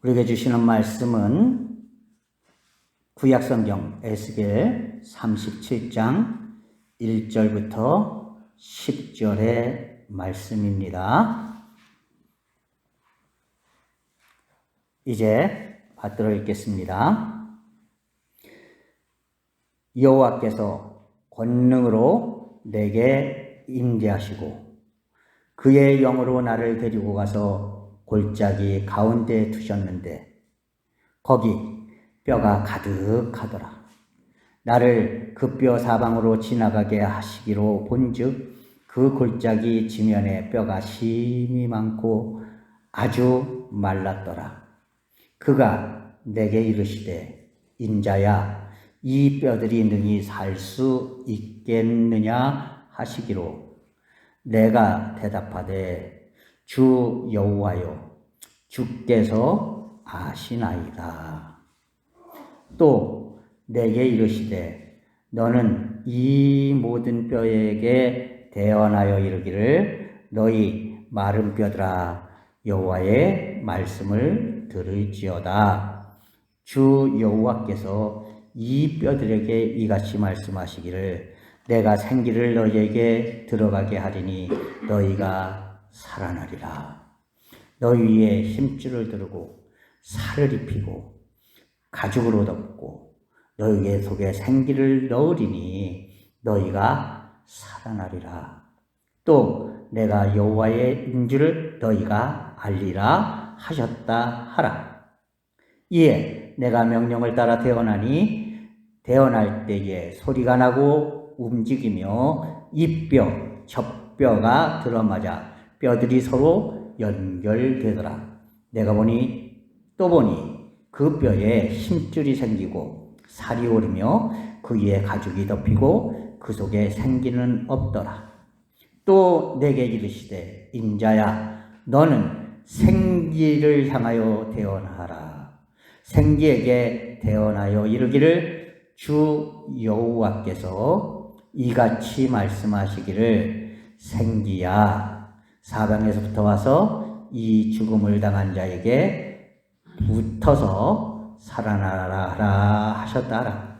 우리에게 주시는 말씀은 구약성경 에스겔 37장 1절부터 10절의 말씀입니다. 이제 받들어 읽겠습니다. 여호와께서 권능으로 내게 임재하시고 그의 영으로 나를 데리고 가서 골짜기 가운데 두셨는데 거기 뼈가 가득하더라. 나를 그 뼈 사방으로 지나가게 하시기로 본즉 그 골짜기 지면에 뼈가 심이 많고 아주 말랐더라. 그가 내게 이르시되 인자야 이 뼈들이 능히 살 수 있겠느냐 하시기로 내가 대답하되 주 여호와여 주께서 아시나이다. 또 내게 이르시되 너는 이 모든 뼈에게 대언하여 이르기를 너희 마른 뼈들아 여호와의 말씀을 들을지어다. 주 여호와께서 이 뼈들에게 이같이 말씀하시기를 내가 생기를 너희에게 들어가게 하리니 너희가 살아나리라. 너희 위에 힘줄을 두르고 살을 입히고 가죽으로 덮고 너희 속에 생기를 넣으리니 너희가 살아나리라. 또 내가 여호와의 인줄을 너희가 알리라 하셨다 하라. 이에 내가 명령을 따라 태어나니 태어날 때에 소리가 나고 움직이며 이뼈 젖뼈가 들어맞아 뼈들이 서로 연결되더라. 내가 보니 또 보니 그 뼈에 힘줄이 생기고 살이 오르며 그 위에 가죽이 덮이고 그 속에 생기는 없더라. 또 내게 이르시되 인자야 너는 생기를 향하여 대언하라. 생기에게 대언하여 이르기를 주 여호와께서 이같이 말씀하시기를 생기야 사방에서부터 와서 이 죽음을 당한 자에게 붙어서 살아나라 하셨다라.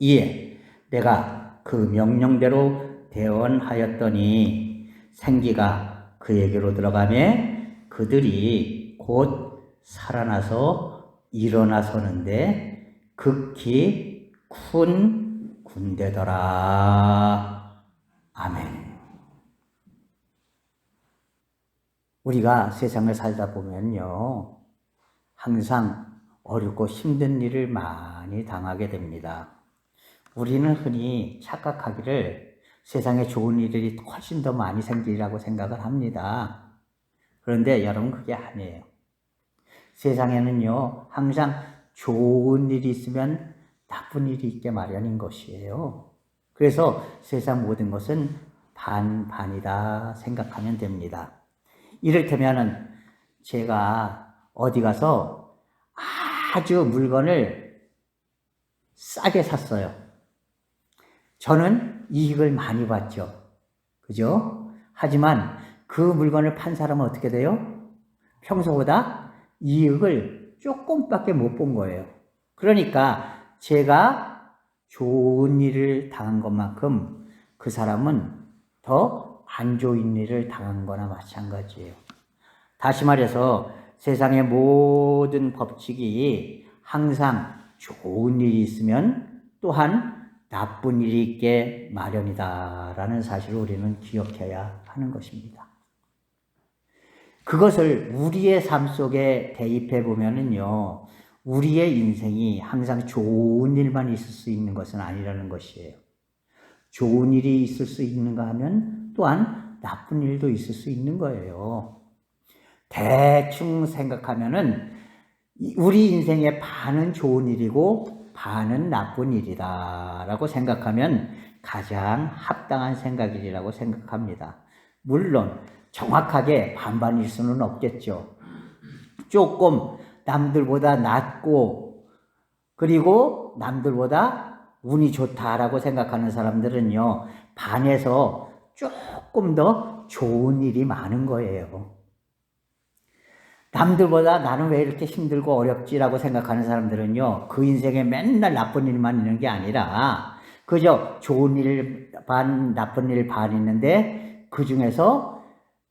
이에 내가 그 명령대로 대언하였더니 생기가 그에게로 들어가매 그들이 곧 살아나서 일어나서는데 극히 큰 군대더라. 아멘. 우리가 세상을 살다 보면요. 항상 어렵고 힘든 일을 많이 당하게 됩니다. 우리는 흔히 착각하기를 세상에 좋은 일들이 훨씬 더 많이 생기리라고 생각을 합니다. 그런데 여러분 그게 아니에요. 세상에는요, 항상 좋은 일이 있으면 나쁜 일이 있게 마련인 것이에요. 그래서 세상 모든 것은 반반이다 생각하면 됩니다. 이를테면은 제가 어디 가서 아주 물건을 싸게 샀어요. 저는 이익을 많이 봤죠. 그죠? 하지만 그 물건을 판 사람은 어떻게 돼요? 평소보다 이익을 조금밖에 못 본 거예요. 그러니까 제가 좋은 일을 당한 것만큼 그 사람은 더 안 좋은 일을 당한 거나 마찬가지예요. 다시 말해서 세상의 모든 법칙이 항상 좋은 일이 있으면 또한 나쁜 일이 있게 마련이다라는 사실을 우리는 기억해야 하는 것입니다. 그것을 우리의 삶 속에 대입해 보면은요, 우리의 인생이 항상 좋은 일만 있을 수 있는 것은 아니라는 것이에요. 좋은 일이 있을 수 있는가 하면 또한 나쁜 일도 있을 수 있는 거예요. 대충 생각하면은 우리 인생의 반은 좋은 일이고 반은 나쁜 일이다라고 생각하면 가장 합당한 생각이라고 생각합니다. 물론 정확하게 반반일 수는 없겠죠. 조금 남들보다 낫고 그리고 남들보다 운이 좋다라고 생각하는 사람들은요, 반에서 조금 더 좋은 일이 많은 거예요. 남들보다 나는 왜 이렇게 힘들고 어렵지라고 생각하는 사람들은요, 그 인생에 맨날 나쁜 일만 있는 게 아니라, 그저 좋은 일 반, 나쁜 일 반 있는데, 그 중에서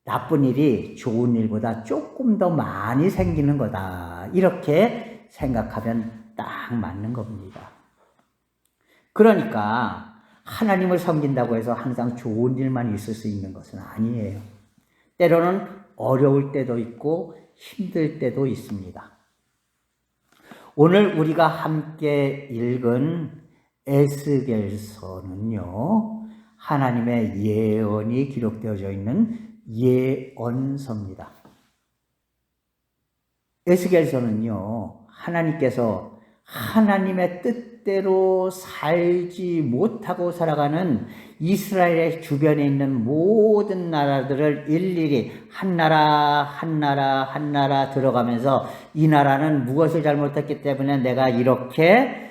나쁜 일이 좋은 일보다 조금 더 많이 생기는 거다. 이렇게 생각하면 딱 맞는 겁니다. 그러니까, 하나님을 섬긴다고 해서 항상 좋은 일만 있을 수 있는 것은 아니에요. 때로는 어려울 때도 있고, 힘들 때도 있습니다. 오늘 우리가 함께 읽은 에스겔서는요, 하나님의 예언이 기록되어져 있는 예언서입니다. 에스겔서는요, 하나님께서 하나님의 뜻대로 살지 못하고 살아가는 이스라엘의 주변에 있는 모든 나라들을 일일이 한 나라 한 나라 한 나라 들어가면서 이 나라는 무엇을 잘못했기 때문에 내가 이렇게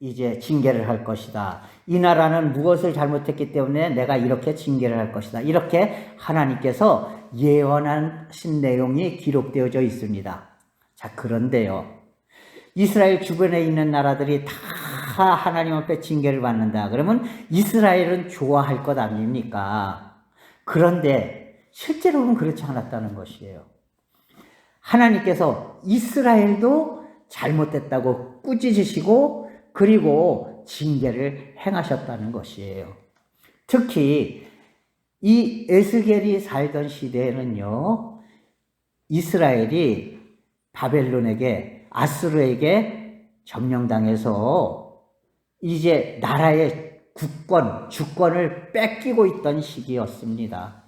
이제 징계를 할 것이다. 이 나라는 무엇을 잘못했기 때문에 내가 이렇게 징계를 할 것이다. 이렇게 하나님께서 예언하신 내용이 기록되어져 있습니다. 자, 그런데요. 이스라엘 주변에 있는 나라들이 다 하나님 앞에 징계를 받는다. 그러면 이스라엘은 좋아할 것 아닙니까? 그런데 실제로는 그렇지 않았다는 것이에요. 하나님께서 이스라엘도 잘못됐다고 꾸짖으시고 그리고 징계를 행하셨다는 것이에요. 특히 이 에스겔이 살던 시대에는요, 이스라엘이 바벨론에게 아스르에게 점령당해서 이제 나라의 국권, 주권을 뺏기고 있던 시기였습니다.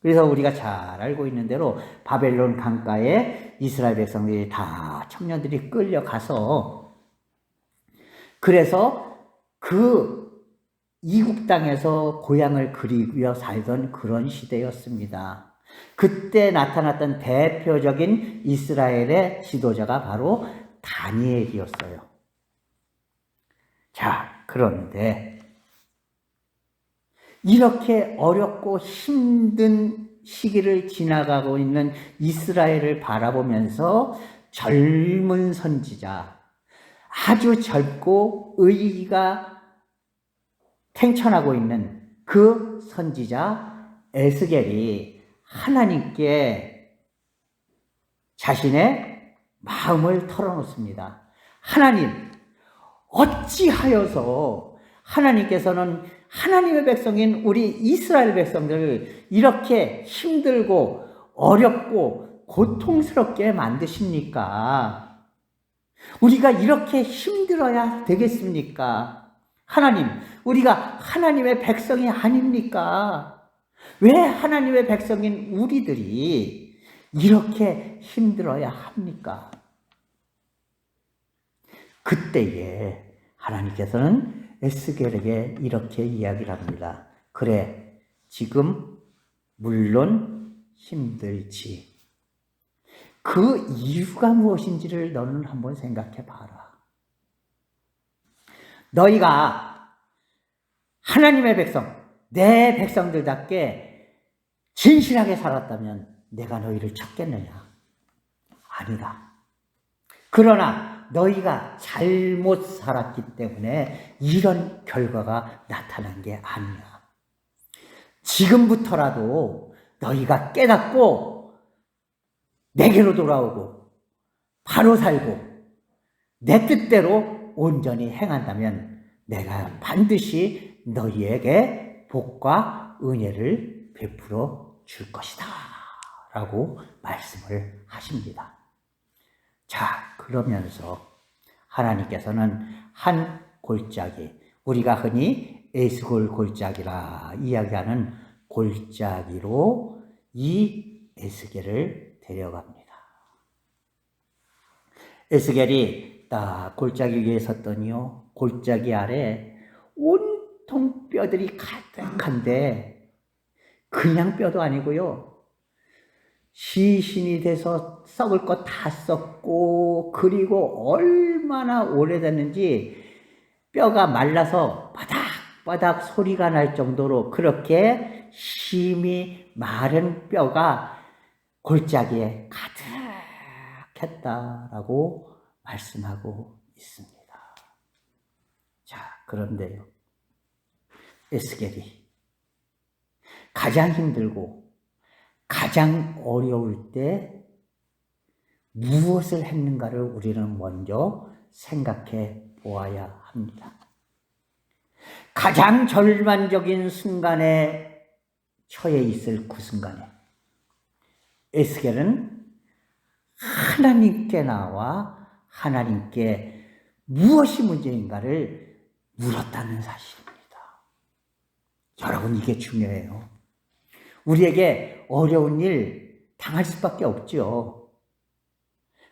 그래서 우리가 잘 알고 있는 대로 바벨론 강가에 이스라엘 백성들이 다 청년들이 끌려가서 그래서 그 이국 땅에서 고향을 그리며 살던 그런 시대였습니다. 그때 나타났던 대표적인 이스라엘의 지도자가 바로 다니엘이었어요. 자, 그런데 이렇게 어렵고 힘든 시기를 지나가고 있는 이스라엘을 바라보면서 젊은 선지자, 아주 젊고 의의가 탱천하고 있는 그 선지자 에스겔이 하나님께 자신의 마음을 털어놓습니다. 하나님, 어찌하여서 하나님께서는 하나님의 백성인 우리 이스라엘 백성들을 이렇게 힘들고 어렵고 고통스럽게 만드십니까? 우리가 이렇게 힘들어야 되겠습니까? 하나님, 우리가 하나님의 백성이 아닙니까? 왜 하나님의 백성인 우리들이 이렇게 힘들어야 합니까? 그때에 하나님께서는 에스겔에게 이렇게 이야기를 합니다. 그래, 지금 물론 힘들지. 그 이유가 무엇인지를 너는 한번 생각해 봐라. 너희가 하나님의 백성, 내 백성들답게 진실하게 살았다면 내가 너희를 찾겠느냐? 아니다. 그러나 너희가 잘못 살았기 때문에 이런 결과가 나타난 게 아니야. 지금부터라도 너희가 깨닫고 내게로 돌아오고 바로 살고 내 뜻대로 온전히 행한다면 내가 반드시 너희에게 복과 은혜를 베풀어 줄 것이다. 라고 말씀을 하십니다. 자, 그러면서 하나님께서는 한 골짜기, 우리가 흔히 에스골 골짜기라 이야기하는 골짜기로 이 에스겔을 데려갑니다. 에스겔이 딱 골짜기 위에 섰더니요, 골짜기 아래 온 통 뼈들이 가득한데, 그냥 뼈도 아니고요, 시신이 돼서 썩을 것 다 썩고 그리고 얼마나 오래됐는지 뼈가 말라서 바닥바닥 소리가 날 정도로 그렇게 심이 마른 뼈가 골짜기에 했다라고 말씀하고 있습니다. 자, 그런데요. 에스겔이 가장 힘들고 가장 어려울 때 무엇을 했는가를 우리는 먼저 생각해 보아야 합니다. 가장 절반적인 순간에 처해 있을 그 순간에 에스겔은 하나님께 나와 하나님께 무엇이 문제인가를 물었다는 사실입니다. 여러분 이게 중요해요. 우리에게 어려운 일 당할 수밖에 없죠.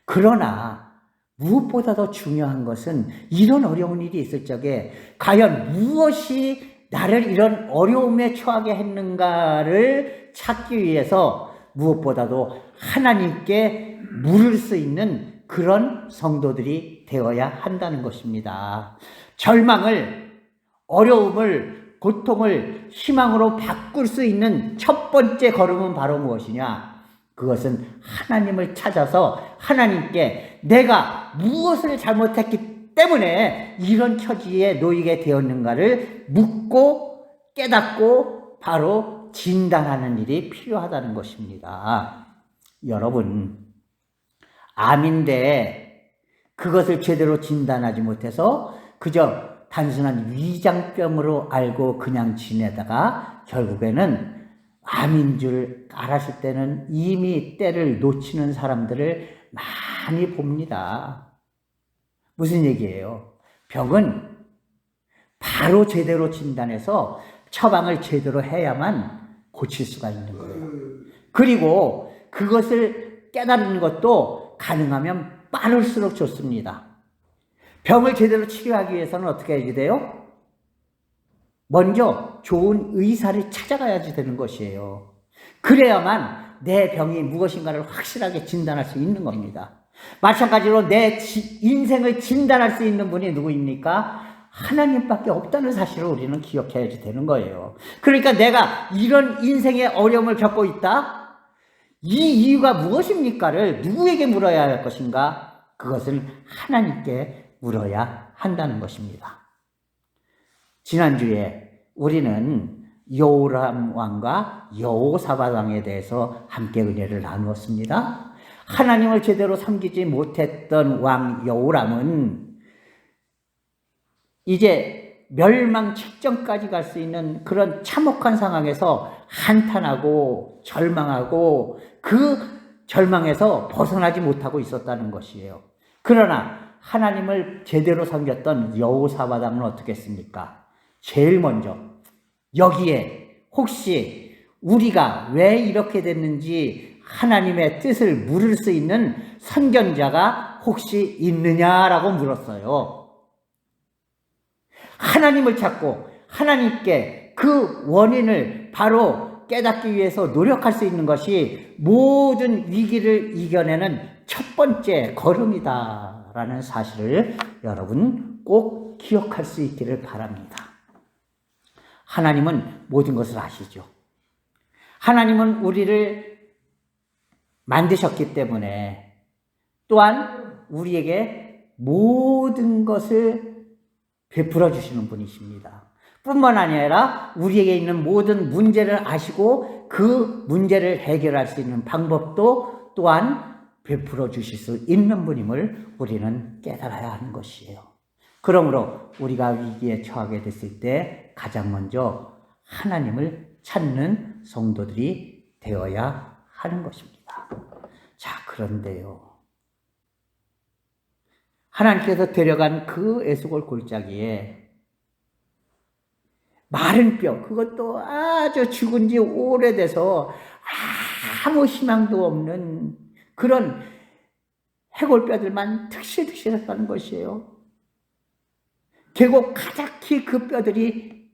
그러나 무엇보다 더 중요한 것은 이런 어려운 일이 있을 적에 과연 무엇이 나를 이런 어려움에 처하게 했는가를 찾기 위해서 무엇보다도 하나님께 물을 수 있는 그런 성도들이 되어야 한다는 것입니다. 절망을, 어려움을, 고통을 희망으로 바꿀 수 있는 첫 번째 걸음은 바로 무엇이냐? 그것은 하나님을 찾아서 하나님께 내가 무엇을 잘못했기 때문에 이런 처지에 놓이게 되었는가를 묻고 깨닫고 바로 진단하는 일이 필요하다는 것입니다. 여러분, 암인데 그것을 제대로 진단하지 못해서 그저 단순한 위장병으로 알고 그냥 지내다가 결국에는 암인 줄 알았을 때는 이미 때를 놓치는 사람들을 많이 봅니다. 무슨 얘기예요? 병은 바로 제대로 진단해서 처방을 제대로 해야만 고칠 수가 있는 거예요. 그리고 그것을 깨달는 것도 가능하면 빠를수록 좋습니다. 병을 제대로 치료하기 위해서는 어떻게 해야 돼요? 먼저 좋은 의사를 찾아가야지 되는 것이에요. 그래야만 내 병이 무엇인가를 확실하게 진단할 수 있는 겁니다. 마찬가지로 내 인생을 진단할 수 있는 분이 누구입니까? 하나님밖에 없다는 사실을 우리는 기억해야지 되는 거예요. 그러니까 내가 이런 인생의 어려움을 겪고 있다? 이 이유가 무엇입니까를 누구에게 물어야 할 것인가? 그것을 하나님께 물어야 한다는 것입니다. 지난주에 우리는 여호람 왕과 여호사밧 왕에 대해서 함께 은혜를 나누었습니다. 하나님을 제대로 섬기지 못했던 왕 여호람은 이제 멸망 직전까지 갈 수 있는 그런 참혹한 상황에서 한탄하고 절망하고 그 절망에서 벗어나지 못하고 있었다는 것이에요. 그러나 하나님을 제대로 섬겼던 어떻게 했습니까? 제일 먼저 여기에 혹시 우리가 왜 이렇게 됐는지 하나님의 뜻을 물을 수 있는 선견자가 혹시 있느냐라고 물었어요. 하나님을 찾고 하나님께 그 원인을 바로 깨닫기 위해서 노력할 수 있는 것이 모든 위기를 이겨내는 첫 번째 걸음이다 라는 사실을 여러분 꼭 기억할 수 있기를 바랍니다. 하나님은 모든 것을 아시죠. 하나님은 우리를 만드셨기 때문에 또한 우리에게 모든 것을 베풀어 주시는 분이십니다. 뿐만 아니라 우리에게 있는 모든 문제를 아시고 그 문제를 해결할 수 있는 방법도 또한 베풀어 주실 수 있는 분임을 우리는 깨달아야 하는 것이에요. 그러므로 우리가 위기에 처하게 됐을 때 가장 먼저 하나님을 찾는 성도들이 되어야 하는 것입니다. 자, 그런데요. 하나님께서 데려간 그 에스골 골짜기에 마른 뼈, 그것도 아주 죽은 지 오래돼서 아무 희망도 없는 그런 해골뼈들만 득실득실했다는 것이에요. 계곡 가득히 그 뼈들이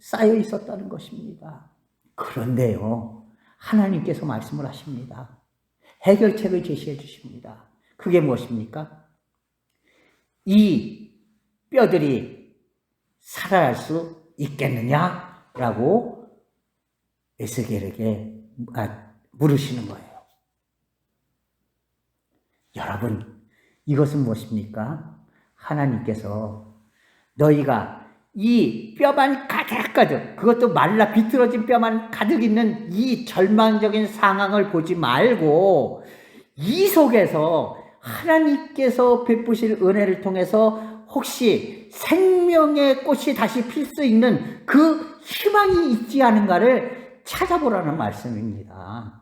쌓여 있었다는 것입니다. 그런데요, 하나님께서 말씀을 하십니다. 해결책을 제시해 주십니다. 그게 무엇입니까? 이 뼈들이 살아날 수 있겠느냐라고 에스겔에게 아, 물으시는 거예요. 여러분, 이것은 무엇입니까? 하나님께서 너희가 이 뼈만 가득가득, 그것도 말라 비틀어진 뼈만 가득 있는 이 절망적인 상황을 보지 말고 이 속에서 하나님께서 베푸실 은혜를 통해서 혹시 생명의 꽃이 다시 필 수 있는 그 희망이 있지 않은가를 찾아보라는 말씀입니다.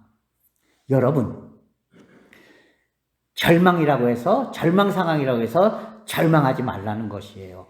여러분, 절망이라고 해서, 절망 상황이라고 해서 절망하지 말라는 것이에요.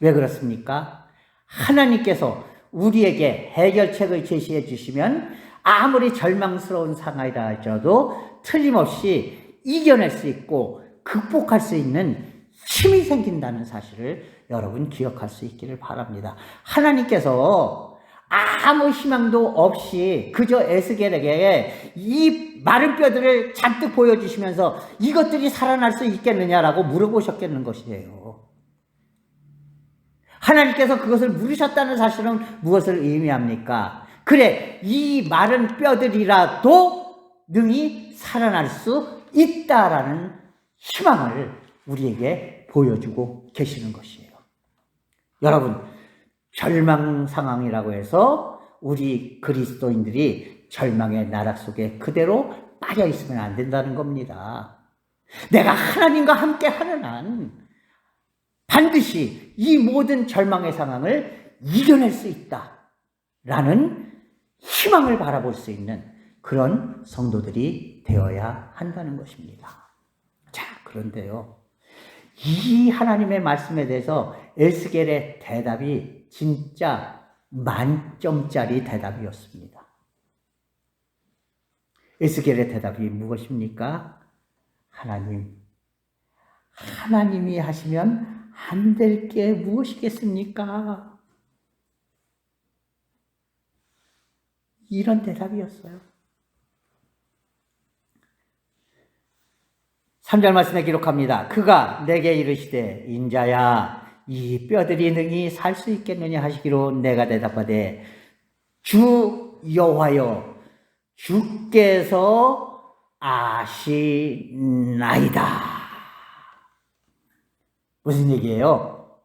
왜 그렇습니까? 하나님께서 우리에게 해결책을 제시해 주시면 아무리 절망스러운 상황이라 할지라도 틀림없이 이겨낼 수 있고 극복할 수 있는 힘이 생긴다는 사실을 여러분 기억할 수 있기를 바랍니다. 하나님께서 아무 희망도 없이 그저 에스겔에게 이 마른 뼈들을 잔뜩 보여주시면서 이것들이 살아날 수 있겠느냐라고 물어보셨겠는 것이에요. 하나님께서 그것을 물으셨다는 사실은 무엇을 의미합니까? 그래, 이 마른 뼈들이라도 능히 살아날 수 있다라는 희망을 우리에게 보여주고 계시는 것이에요. 여러분, 절망 상황이라고 해서 우리 그리스도인들이 절망의 나락 속에 그대로 빠져 있으면 안 된다는 겁니다. 내가 하나님과 함께 하는 한 반드시 이 모든 절망의 상황을 이겨낼 수 있다. 라는 희망을 바라볼 수 있는 그런 성도들이 되어야 한다는 것입니다. 자, 그런데요. 이 하나님의 말씀에 대해서 에스겔의 대답이 진짜 만점짜리 대답이었습니다. 에스겔의 대답이 무엇입니까? 하나님, 하나님이 하시면 안 될 게 무엇이겠습니까? 이런 대답이었어요. 3절 말씀에 기록합니다. 그가 내게 이르시되 인자야 이 뼈들이 능히 살 수 있겠느냐 하시기로 내가 대답하되 주 여호와여 주께서 아시나이다. 무슨 얘기예요?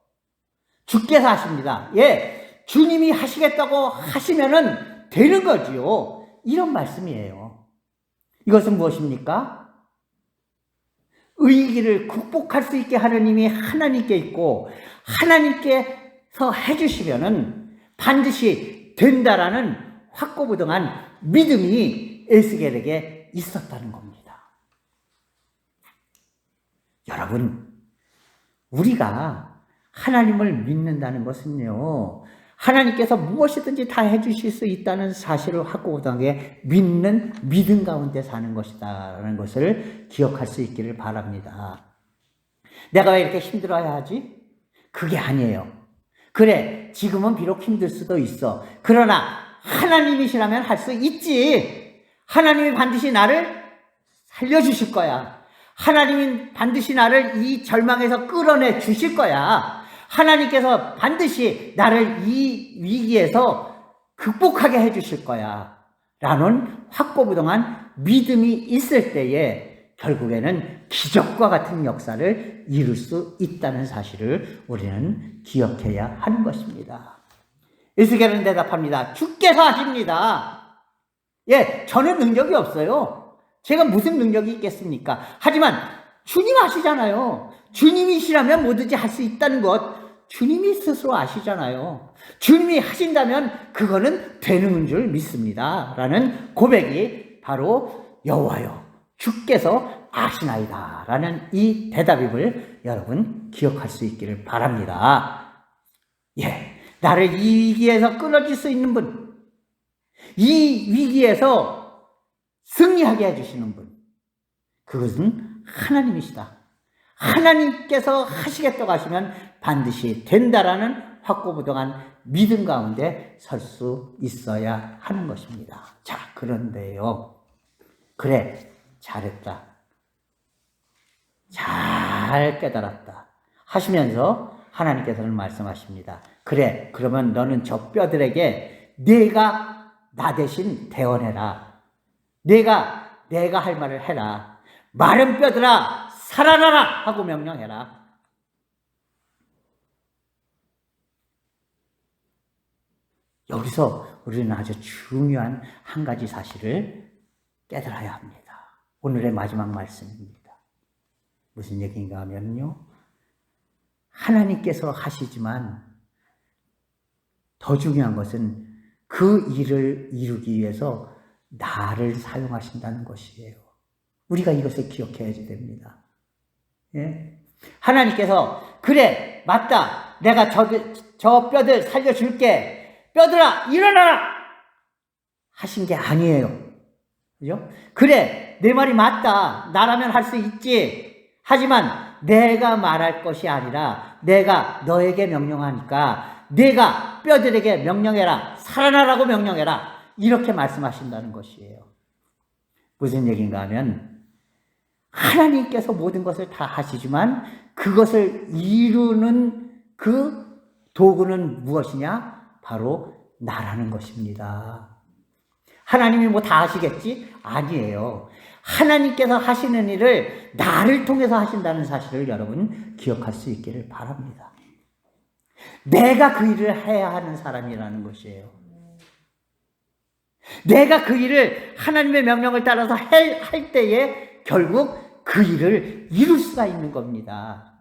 주께서 하십니다. 예, 주님이 하시겠다고 하시면은 되는 거지요. 이런 말씀이에요. 이것은 무엇입니까? 의기를 극복할 수 있게 하는 힘이 하나님께 있고 하나님께서 해주시면은 반드시 된다라는 확고부동한 믿음이 에스겔에게 있었다는 겁니다. 여러분, 우리가 하나님을 믿는다는 것은요, 하나님께서 무엇이든지 다 해주실 수 있다는 사실을 확고부동하게 믿는 믿음 가운데 사는 것이다라는 것을 기억할 수 있기를 바랍니다. 내가 왜 이렇게 힘들어야 하지? 그게 아니에요. 그래, 지금은 비록 힘들 수도 있어. 그러나 하나님이시라면 할 수 있지. 하나님이 반드시 나를 살려주실 거야. 하나님이 반드시 나를 이 절망에서 끌어내 주실 거야. 하나님께서 반드시 나를 이 위기에서 극복하게 해주실 거야. 라는 확고부동한 믿음이 있을 때에 결국에는 기적과 같은 역사를 이룰 수 있다는 사실을 우리는 기억해야 하는 것입니다. 이스겔은 대답합니다. 주께서 하십니다. 예, 저는 능력이 없어요. 제가 무슨 능력이 있겠습니까? 하지만 주님 하시잖아요. 주님이시라면 뭐든지 할 수 있다는 것, 주님이 스스로 아시잖아요. 주님이 하신다면 그거는 되는 줄 믿습니다. 라는 고백이 바로 여호와여 주께서 아시나이다. 라는 이 대답임을 여러분 기억할 수 있기를 바랍니다. 예. 나를 이 위기에서 끊어질 수 있는 분. 이 위기에서 승리하게 해주시는 분. 그것은 하나님이시다. 하나님께서 하시겠다고 하시면 반드시 된다라는 확고부동한 믿음 가운데 설 수 있어야 하는 것입니다. 자, 그런데요. 그래, 잘했다. 잘 깨달았다. 하시면서 하나님께서는 말씀하십니다. 그래, 그러면 너는 저 뼈들에게 내가 나 대신 대언해라. 내가, 내가 할 말을 해라. 마른 뼈들아 살아나라 하고 명령해라. 여기서 우리는 아주 중요한 한 가지 사실을 깨달아야 합니다. 오늘의 마지막 말씀입니다. 무슨 얘기인가 하면요. 하나님께서 하시지만 더 중요한 것은 그 일을 이루기 위해서 나를 사용하신다는 것이에요. 우리가 이것을 기억해야 됩니다. 예? 하나님께서 그래 맞다 내가 저, 저 뼈들 살려줄게 뼈들아 일어나라 하신 게 아니에요. 그죠? 그래 내 말이 맞다 나라면 할 수 있지 하지만 내가 말할 것이 아니라 내가 너에게 명령하니까 내가 뼈들에게 명령해라 살아나라고 명령해라 이렇게 말씀하신다는 것이에요. 무슨 얘기인가 하면 하나님께서 모든 것을 다 하시지만 그것을 이루는 그 도구는 무엇이냐? 바로 나라는 것입니다. 하나님이 뭐 다 하시겠지? 아니에요. 하나님께서 하시는 일을 나를 통해서 하신다는 사실을 여러분 기억할 수 있기를 바랍니다. 내가 그 일을 해야 하는 사람이라는 것이에요. 내가 그 일을 하나님의 명령을 따라서 할 때에 결국 그 일을 이룰 수가 있는 겁니다.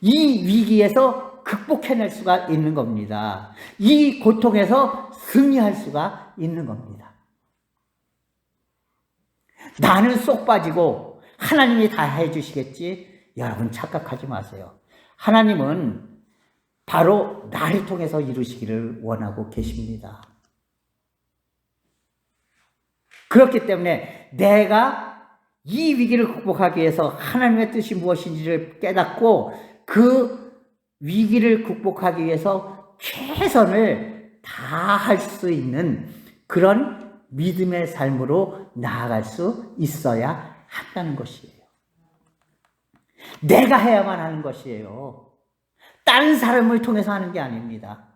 이 위기에서 극복해낼 수가 있는 겁니다. 이 고통에서 승리할 수가 있는 겁니다. 나는 쏙 빠지고 하나님이 다 해주시겠지? 여러분 착각하지 마세요. 하나님은 바로 나를 통해서 이루시기를 원하고 계십니다. 그렇기 때문에 내가 이 위기를 극복하기 위해서 하나님의 뜻이 무엇인지를 깨닫고 그 위기를 극복하기 위해서 최선을 다할 수 있는 그런 믿음의 삶으로 나아갈 수 있어야 한다는 것이에요. 내가 해야만 하는 것이에요. 다른 사람을 통해서 하는 게 아닙니다.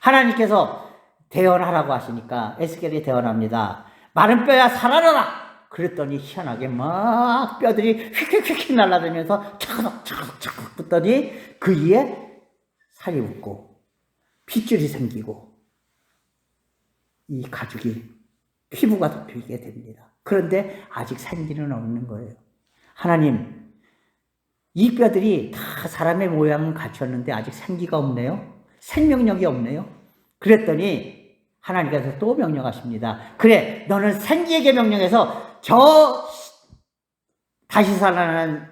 하나님께서 대언하라고 하시니까 에스겔이 대언합니다. 마른 뼈야 살아나라! 그랬더니 희한하게 막 뼈들이 휙휙휙 날아다니면서 차각차각차각 붙더니 그 위에 살이 붙고 핏줄이 생기고 이 가죽이 피부가 덮이게 됩니다. 그런데 아직 생기는 없는 거예요. 하나님, 이 뼈들이 다 사람의 모양을 갖췄는데 아직 생기가 없네요. 생명력이 없네요. 그랬더니 하나님께서 또 명령하십니다. 그래, 너는 생기에게 명령해서 저 다시 살아나는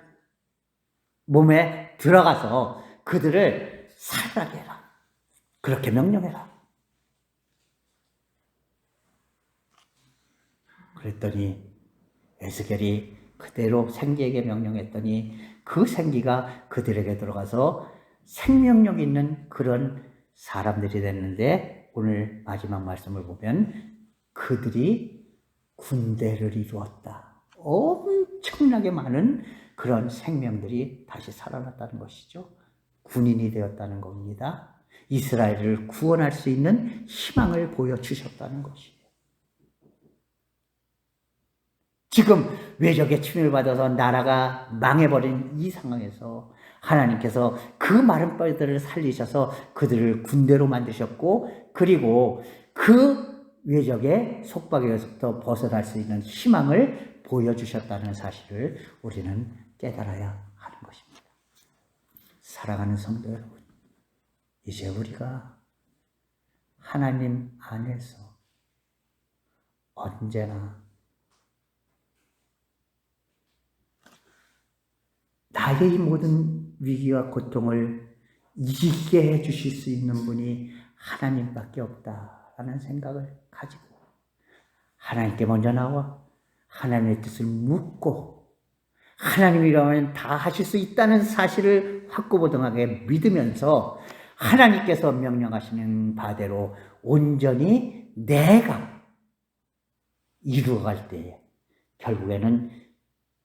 몸에 들어가서 그들을 살아나게 해라. 그렇게 명령해라. 그랬더니 에스겔이 그대로 생기에게 명령했더니 그 생기가 그들에게 들어가서 생명력 있는 그런 사람들이 됐는데 오늘 마지막 말씀을 보면 그들이 군대를 이루었다. 엄청나게 많은 그런 생명들이 다시 살아났다는 것이죠. 군인이 되었다는 겁니다. 이스라엘을 구원할 수 있는 희망을 보여주셨다는 것이에요. 지금 외적의 침입을 받아서 나라가 망해버린 이 상황에서 하나님께서 그 마른 뼈들을 살리셔서 그들을 군대로 만드셨고 그리고 그 외적의 속박에서부터 벗어날 수 있는 희망을 보여주셨다는 사실을 우리는 깨달아야 하는 것입니다. 사랑하는 성도 여러분, 이제 우리가 하나님 안에서 언제나 나의 이 모든 위기와 고통을 이기게 해 주실 수 있는 분이 하나님밖에 없다 라는 생각을 가지고 하나님께 먼저 나와 하나님의 뜻을 묻고 하나님이라면 다 하실 수 있다는 사실을 확고부동하게 믿으면서 하나님께서 명령하시는 바대로 온전히 내가 이루어갈 때 결국에는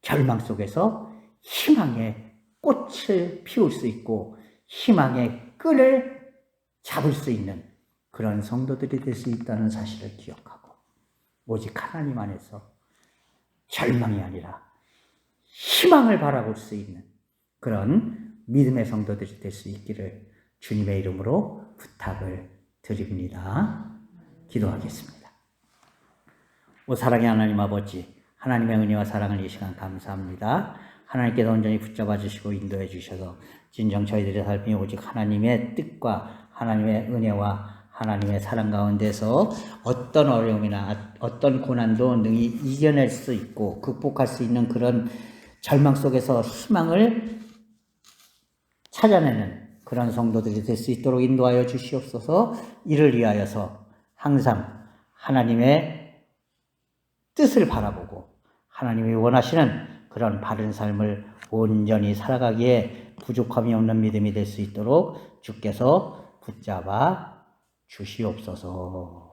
절망 속에서 희망의 꽃을 피울 수 있고 희망의 끈을 잡을 수 있는 그런 성도들이 될 수 있다는 사실을 기억하고 오직 하나님 안에서 절망이 아니라 희망을 바라볼 수 있는 그런 믿음의 성도들이 될 수 있기를 주님의 이름으로 부탁을 드립니다. 기도하겠습니다. 오 사랑의 하나님 아버지, 하나님의 은혜와 사랑을 이 시간 감사합니다. 하나님께서 온전히 붙잡아 주시고 인도해 주셔서 진정 저희들의 삶이 오직 하나님의 뜻과 하나님의 은혜와 하나님의 사랑 가운데서 어떤 어려움이나 어떤 고난도 능히 이겨낼 수 있고 극복할 수 있는 그런 절망 속에서 희망을 찾아내는 그런 성도들이 될 수 있도록 인도하여 주시옵소서. 이를 위하여서 항상 하나님의 뜻을 바라보고 하나님이 원하시는 그런 바른 삶을 온전히 살아가기에 부족함이 없는 믿음이 될 수 있도록 주께서 붙잡아 주시옵소서.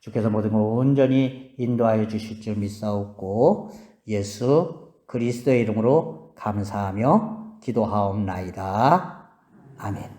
주께서 모든 걸 온전히 인도하여 주실 줄 믿사옵고 예수 그리스도의 이름으로 감사하며 기도하옵나이다. 아멘.